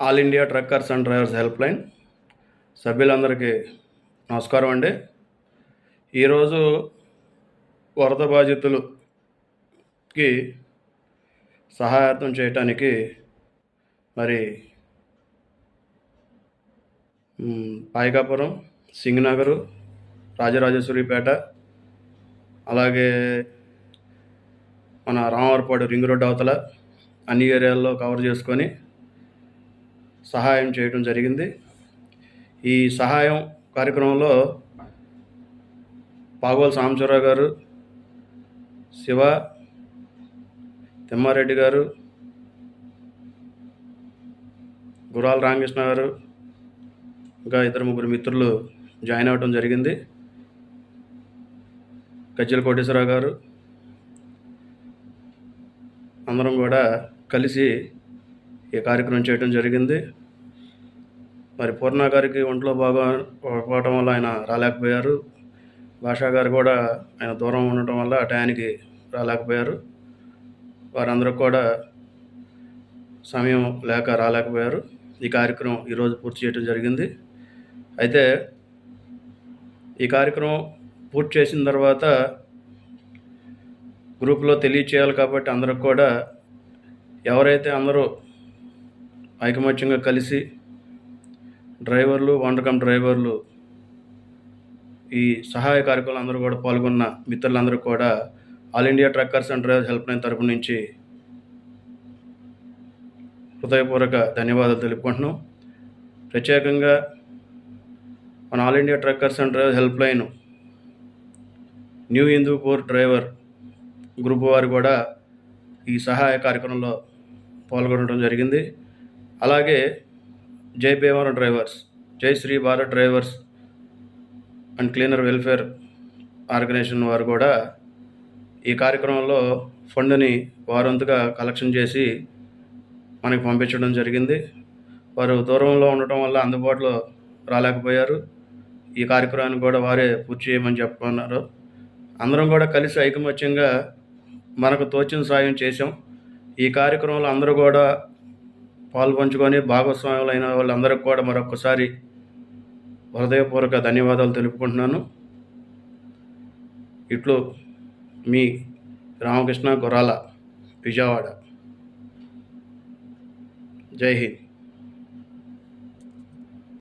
All India truckers and drivers help line సభ్యులందరికీ నమస్కారం అండి. ఈరోజు వరద బాధితులకి సహాయార్థం చేయటానికి మరి పాయకాపురం సింగనగరు రాజరాజేశ్వరిపేట అలాగే మన రామవరపాడు రింగ్ రోడ్ అవతల అన్ని ఏరియాల్లో కవర్ చేసుకొని సహాయం చేయడం జరిగింది. ఈ సహాయం కార్యక్రమంలో పాగోల్ సాంబశివరావు గారు శివ తిమ్మారెడ్డి గారు గురాల రామకృష్ణ గారు ఇంకా ఇద్దరు ముగ్గురు మిత్రులు జాయిన్ అవ్వడం జరిగింది. గజ్జల కోటేశ్వరరావు గారు అందరం కూడా కలిసి ఈ కార్యక్రమం చేయడం జరిగింది. మరి పూర్ణ గారికి ఒంట్లో బాగా పోవటం వల్ల ఆయన రాలేకపోయారు. భాషా గారు కూడా ఆయన దూరం ఉండటం వల్ల ఆ టయానికి రాలేకపోయారు. వారందరూ కూడా సమయం లేక రాలేకపోయారు. ఈ కార్యక్రమం ఈరోజు పూర్తి చేయడం జరిగింది. అయితే ఈ కార్యక్రమం పూర్తి చేసిన తర్వాత గ్రూప్లో తెలియచేయాలి కాబట్టి అందరికి కూడా ఎవరైతే అందరూ ఐకమత్యంగా కలిసి డ్రైవర్లు వంటకం డ్రైవర్లు ఈ సహాయ కార్యక్రమాలు అందరూ కూడా పాల్గొన్న మిత్రులందరూ కూడా all India truckers and drivers help line తరపు నుంచి హృదయపూర్వక ధన్యవాదాలు తెలుపుకుంటున్నాం. ప్రత్యేకంగా మన all India truckers and drivers help line new Hindupur driver group వారు కూడా ఈ సహాయ కార్యక్రమంలో పాల్గొనడం జరిగింది. అలాగే జై భీమవరం డ్రైవర్స్ జై Shri Bharat drivers and cleaner welfare organisation వారు కూడా ఈ కార్యక్రమంలో ఫండ్ని వారంతుగా కలెక్షన్ చేసి మనకి పంపించడం జరిగింది. వారు దూరంలో ఉండటం వల్ల అందుబాటులో రాలేకపోయారు. ఈ కార్యక్రమాన్ని కూడా వారే పూర్తి చేయమని చెప్పుకున్నారు అందరం కూడా కలిసి ఐకమత్యంగా మనకు తోచిన సాయం చేసాం ఈ కార్యక్రమంలో అందరూ కూడా పాల్పంచుకొని భాగస్వాములు అయిన వాళ్ళందరికీ కూడా మరొకసారి హృదయపూర్వక ధన్యవాదాలు తెలుపుకుంటున్నాను. ఇట్లు మీ రామకృష్ణ గురాల విజయవాడ. జై హింద్.